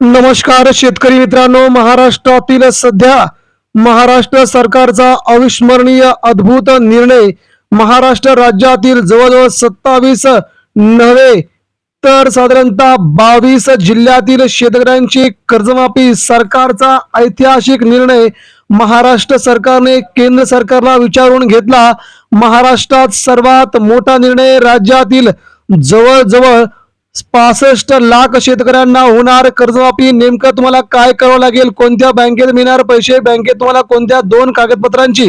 नमस्कार शेतकरी मित्रांनो महाराष्ट्रातील सध्या महाराष्ट्र सरकारचा अविस्मरणीय अद्भुत निर्णय महाराष्ट्र राज्यातील जवळजवळ सत्तावीस नव्हे तर साधारणतः बावीस जिल्ह्यातील शेतकऱ्यांची कर्जमाफी सरकारचा ऐतिहासिक निर्णय महाराष्ट्र सरकारने केंद्र सरकारला विचारून घेतला. महाराष्ट्रात सर्वात मोठा निर्णय राज्यातील जवळजवळ पासष्ट लाख शेतकऱ्यांना होणार कर्जमाफी. नेमकं तुम्हाला काय करावं लागेल? कोणत्या बँकेत मिळणार पैसे? बँकेत तुम्हाला कोणत्या दोन कागदपत्रांची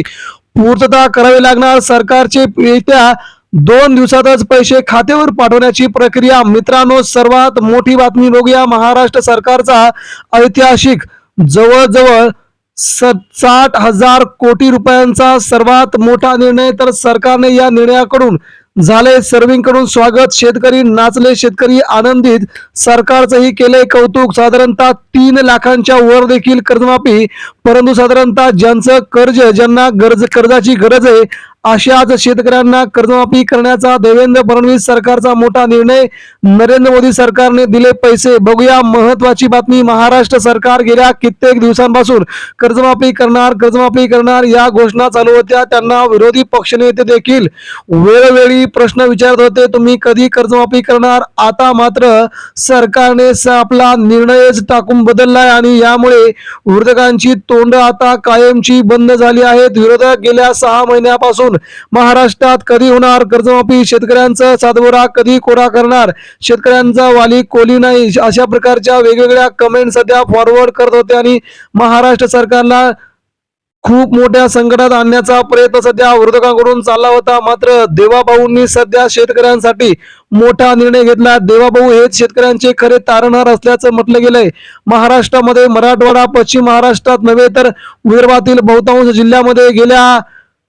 पूर्तता करावी लागणार? सरकारचे येत्या दोन दिवसातच पैसे खात्यावर पाठवण्याची प्रक्रिया. मित्रांनो सर्वात मोठी बातमी बघूया. महाराष्ट्र सरकारचा ऐतिहासिक जवळजवळ स- साठ हजार कोटी रुपयांचा सर्वात मोठा निर्णय. तर सरकारने या निर्णयाकडून झाले सर्विंगकडून स्वागत. शेतकरी नाचले शेतकरी आनंदित. सरकारचंही केले कौतुक. साधारणतः तीन लाखांच्या वर देखील कर्जमाफी. परंतु साधारणतः ज्यांचं कर्ज ज्यांना गरज कर्जाची गरज आहे अशा आज शेतकऱ्यांना कर्जमाफी करण्याचा देवेंद्र फडणवीस सरकारचा मोठा निर्णय. नरेंद्र मोदी सरकारने दिले पैसे. बघूया महत्वाची बातमी. महाराष्ट्र सरकार गेल्या कित्येक दिवसांपासून कर्जमाफी करणार कर्जमाफी करणार या घोषणा चालू होत्या. त्यांना विरोधी पक्षनेते देखील वेळोवेळी प्रश्न विचारत होते. तुम्ही कधी कर्जमाफी करणार? आता मात्र सरकारने स- आपला निर्णयच टाकून बदललाय आणि यामुळे विरोधकांची तोंड आता कायमची बंद झाली आहेत. विरोधक गेल्या सहा महिन्यापासून महाराष्ट्रात कधी होणार कर्जमाफी? शेतकऱ्यांचा सातबोरा कधी कोरा करणार? शेतकऱ्यांचा वाली कोली नाही? अशा प्रकारच्या वेगवेगळ्या कमेंट सध्या फॉरवर्ड करत होते आणि महाराष्ट्र सरकारला खूप मोठ्या संकटात आणण्याचा प्रयत्न सध्या विरोधकांकडून चालला होता. मात्र देवाभाऊंनी सध्या शेतकऱ्यांसाठी मोठा निर्णय घेतला. देवाभाऊ हेच शेतकऱ्यांचे खरे तारणहार असल्याचं म्हटलं गेलंय. महाराष्ट्रामध्ये मराठवाडा पश्चिम महाराष्ट्रात नव्हे तर विदर्भातील बहुतांश जिल्ह्यामध्ये गेल्या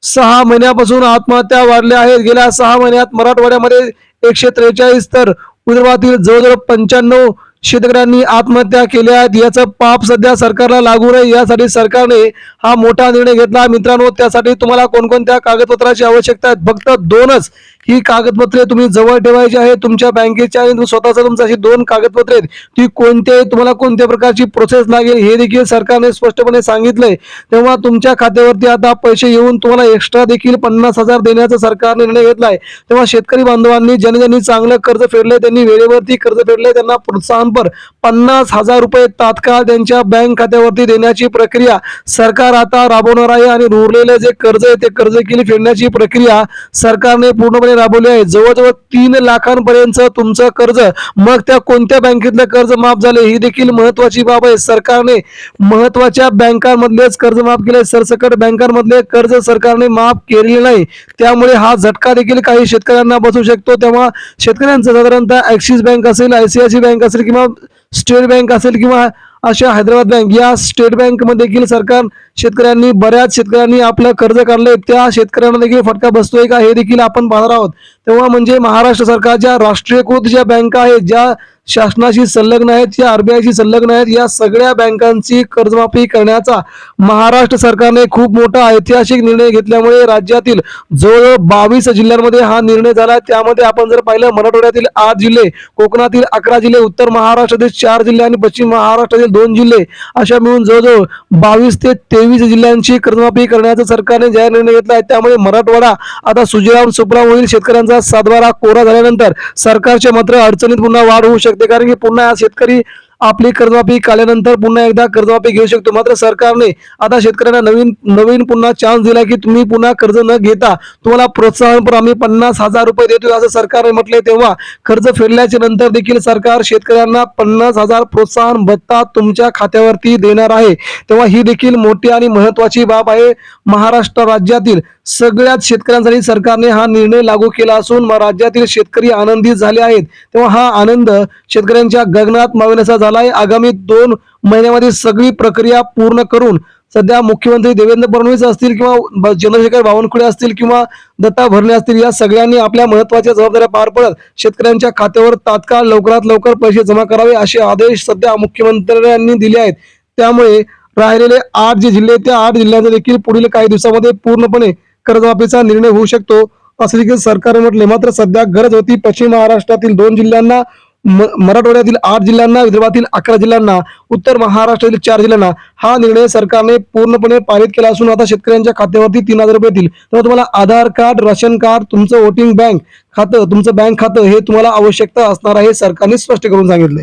सहा महिन्यापासून आत्महत्या वाढल्या आहेत. गेल्या सहा महिन्यात मराठवाड्यामध्ये एकशे त्रेचाळीस तर विदर्भातील जवळजवळ पंच्याण्णव शेतकऱ्यांनी आत्महत्या केल्या आहेत याचं पाप सध्या सरकारला लागू नये. यासाठी सरकारने हा मोठा निर्णय घेतला. मित्रांनो त्यासाठी तुम्हाला कोणकोणत्या कागदपत्राची आवश्यकता आहे फक्त दोनच ही कागदपत्रे तुम्ही जवळ ठेवायची आहे तुमच्या बँकेच्या आणि स्वतःचा तुमचं अशी दोन कागदपत्रे आहेत. ती कोणत्याही तुम्हाला कोणत्या प्रकारची प्रोसेस लागेल हे देखील सरकारने स्पष्टपणे सांगितलंय. तेव्हा तुमच्या खात्यावरती आता पैसे येऊन तुम्हाला एक्स्ट्रा देखील पन्नास हजार देण्याचा सरकारने निर्णय घेतलाय. तेव्हा शेतकरी बांधवांनी ज्यांनी ज्यांनी चांगलं कर्ज फेडलंय त्यांनी वेळेवरती कर्ज फेडलंय त्यांना प्रोत्साहन प्रोत्साहनपर पन्नास हजार रुपये तात्काळ त्यांच्या बँक खात्यावरती देण्याची प्रक्रिया सरकार आता राबवणार आहे आणि उरलेले जे कर्ज आहे ते कर्ज केली फेडण्याची प्रक्रिया सरकारने पूर्णपणे राबवली आहे. जवळजवळ तीन लाखांपर्यंत तुमचं कर्ज मग त्या कोणत्या बँकेतलं कर्ज माफ झाले ही देखील महत्वाची बाब आहे. सरकारने महत्त्वाच्या बँकांमधलेच कर्ज माफ केले सरसकट बँकांमधले कर्ज सरकारने माफ केलेले नाही. त्यामुळे हा झटका देखील काही शेतकऱ्यांना बसू शकतो. तेव्हा शेतकऱ्यांचं साधारणतः ऍक्सिस बँक असेल आयसीआयसी बँक असेल किंवा स्टेट बँक असेल किंवा अशा हैदराबाद बँक या स्टेट बँकमध्ये देखील सरकार शेतकऱ्यांनी बऱ्याच शेतकऱ्यांनी आपलं कर्ज काढलंय. त्या शेतकऱ्यांना देखील फटका बसतोय का? हे देखील आपण पाहणार आहोत. तेव्हा म्हणजे महाराष्ट्र सरकारच्या राष्ट्रीयकृत ज्या बँका आहेत ज्या शासनाशी संलग्न आहेत या आरबीआयशी संलग्न आहेत या सगळ्या बँकांची कर्जमाफी करण्याचा महाराष्ट्र सरकारने खूप मोठा ऐतिहासिक निर्णय घेतल्यामुळे राज्यातील जवळजवळ बावीस जिल्ह्यांमध्ये हा निर्णय झाला. त्यामध्ये आपण जर पाहिलं मराठवाड्यातील आठ जिल्हे कोकणातील अकरा जिल्हे उत्तर महाराष्ट्रातील चार जिल्हे आणि पश्चिम महाराष्ट्रातील दोन जिल्हे अशा मिळून जवळजवळ बावीस ते तेवीस जिल्ह्यांची कर्जमाफी करण्याचा सरकारने जाहीर निर्णय घेतला आहे. त्यामुळे मराठवाडा आता सुजराम सुफलाम होईल शेतकऱ्यांचा सातबारा कोरा झाल्यानंतर सरकारच्या मात्र अडचणीत पुन्हा वाढ होऊ शकते. कारण की पुन्हा शेतकरी आपली कर्जमाफी काल्यानंतर पुन्हा एकदा कर्जमाफी घेऊ शकतो. मात्र सरकारने आता शेतकऱ्यांना नवीन नवीन पुन्हा चान्स दिला की तुम्ही पुन्हा कर्ज न घेता तुम्हाला प्रोत्साहनपर आम्ही पन्नास हजार रुपये देतो असं सरकारने म्हटले तेव्हा कर्ज फेडल्याच्या नंतर देखील सरकार शेतकऱ्यांना पन्नास हजार प्रोत्साहन भत्ता तुमच्या खात्यावरती देणार आहे. तेव्हा ही देखील मोठी आणि महत्वाची बाब आहे. महाराष्ट्र राज्यातील सगळ्याच शेतकऱ्यांसाठी सरकारने हा निर्णय लागू केला असून राज्यातील शेतकरी आनंदित झाले आहेत. तेव्हा हा आनंद शेतकऱ्यांच्या गगनात मावण्याचा झाला आहे आगामी दोन महिन्यामध्ये सगळी प्रक्रिया पूर्ण करून सध्या मुख्यमंत्री देवेंद्र फडणवीस असतील किंवा चंद्रशेखर बावनकुळे असतील किंवा दत्ता भरणे असतील या सगळ्यांनी आपल्या महत्त्वाच्या जबाबदाऱ्या पार पडत शेतकऱ्यांच्या खात्यावर तात्काळ लवकरात लवकर पैसे जमा करावे असे आदेश सध्या मुख्यमंत्र्यांनी दिले आहेत. त्यामुळे राहिलेले आठ जे जिल्हे त्या आठ जिल्ह्यांचा देखील पुढील काही दिवसामध्ये पूर्णपणे कर्जमाफीचा निर्णय होऊ शकतो. असे देखील सरकारने म्हटले मात्र सध्या गरज होती पश्चिम महाराष्ट्रातील दोन जिल्ह्यांना मराठवाड्यातील आठ जिल्ह्यांना विदर्भातील अकरा जिल्ह्यांना उत्तर महाराष्ट्रातील चार जिल्ह्यांना हा निर्णय सरकारने पूर्णपणे पारित केला असून आता शेतकऱ्यांच्या खात्यावरती तीन हजार रुपये येतील. तेव्हा तुम्हाला आधार कार्ड राशन कार्ड तुमचं वोटिंग बँक खातं तुमचं बँक खातं हे तुम्हाला आवश्यकता असणार आहे सरकारने स्पष्ट करून सांगितले